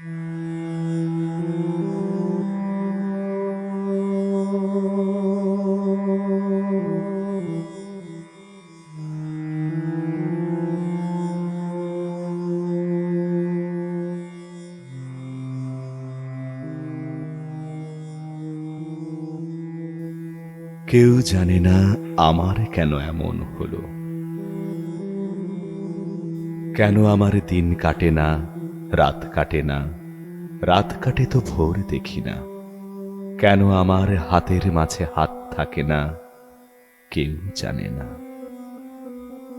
কেউ জানে না আমার কেন এমন হলো। কেন আমার দিন কাটে না? রাত কাটে না। রাত কাটে তো ভোর দেখি না। কেন আমার হাতের মাঝে হাত থাকে না, কেউ জানে না।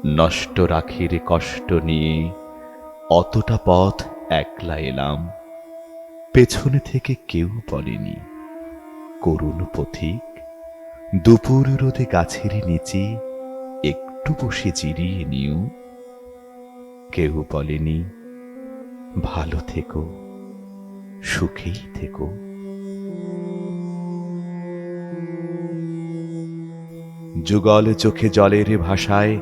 নষ্ট রাখির কষ্ট নিয়ে অতটা পথ একলা এলাম। পেছনে থেকে কেউ বলেনি, করুণ পথিক, দুপুর রোদে গাছের নিচে একটু বসে জিরিয়ে নিও। কেউ বলেনি ভালো থেকো, সুখেই থেকো। যুগল চোখে জলের ভাষায়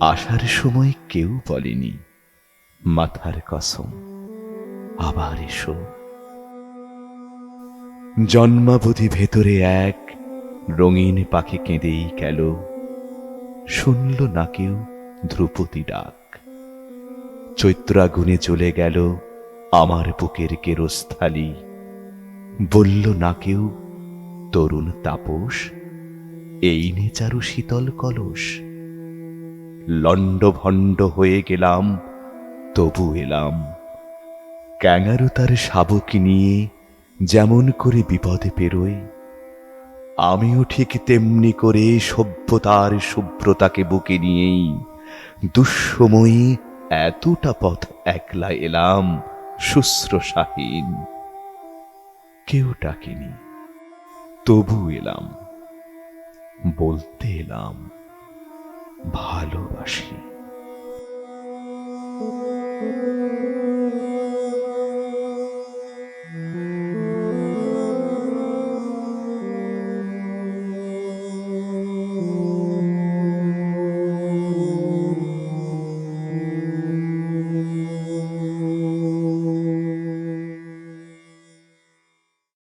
আসার সময় কেউ বলেনি, মাথার কসম, আবার এসো। জন্মাবধি ভেতরে এক রঙিন পাখি কেঁদেই গেল, শুনল না কেউ ধ্রুপদী ডাক। চৈত্রাগুনে চলে গেল আমার বুকের কেরস্থালি। বলল, না কেউ, তরুণ তাপস, এই নে চারু শীতল কলস। লণ্ড ভণ্ড হয়ে গেলাম, তবু এলাম। ক্যাঙারু তার শাবক নিয়ে যেমন করে বিপদে পেরোয়, আমিও ঠিক তেমনি করে সভ্যতার শুভ্রতাকে বুকে নিয়েই দুঃসময়ী এতটা পথ একলা এলাম শুশ্রূষাহীন। কেউ ডাকেনি তবু এলাম বলতে এলাম ভালোবাসি।